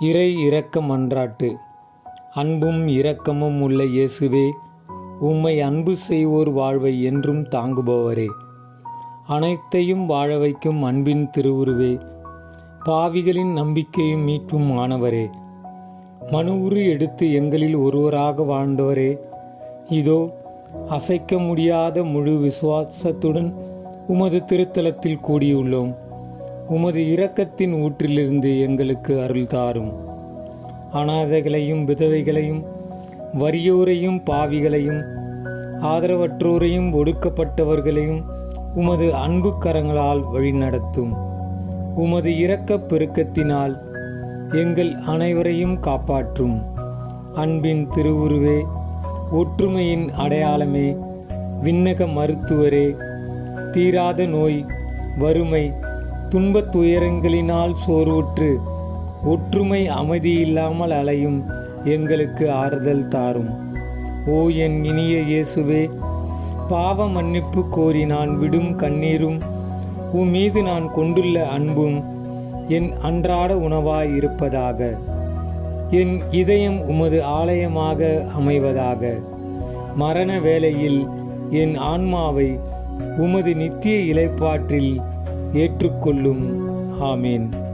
இறை இரக்க மன்றாட்டு. அன்பும் இரக்கமும் உள்ள இயேசுவே உம்மை அன்பு செய்வோர் வாழ்வை என்றும் தாங்குபவரே. அனைத்தையும் வாழ வைக்கும் அன்பின் திருவுருவே பாவிகளின் நம்பிக்கையும் மீட்பும் ஆனவரே. மனு எடுத்து எங்களில் ஒருவராக வாழ்ந்தவரே. இதோ அசைக்க முடியாத முழு விசுவாசத்துடன் உமது திருத்தலத்தில் கூடியுள்ளோம். உமது இரக்கத்தின் ஊற்றிலிருந்து எங்களுக்கு அருள் தாரும். அனாதைகளையும் விதவைகளையும் வறியோரையும் பாவிகளையும் ஆதரவற்றோரையும் ஒடுக்கப்பட்டவர்களையும் உமது அன்பு கரங்களால் வழிநடத்தும். உமது இரக்கப் பெருக்கத்தினால் எங்கள் அனைவரையும் காப்பாற்றும். அன்பின் திருவுருவே ஒற்றுமையின் அடையாளமே விண்ணக மருத்துவரே தீராத நோய் வறுமை துன்பத் துயரங்களினால் சோர்வுற்று ஒற்றுமை அமைதி இல்லாமல் அலையும் எங்களுக்கு ஆறுதல் தாரும். ஓ என் இனிய இயேசுவே பாவ மன்னிப்பு கோரி நான் விடும் கண்ணீரும் உன் மீது நான் கொண்டுள்ள அன்பும் என் அன்றாட உணவாய் இருப்பதாக என் இதயம் உமது ஆலயமாக அமைவதாக. மரண வேளையில் என் ஆன்மாவை உமது நித்திய இலைப்பாற்றில் ஏற்றுக்கொள்ளும். ஆமீன்.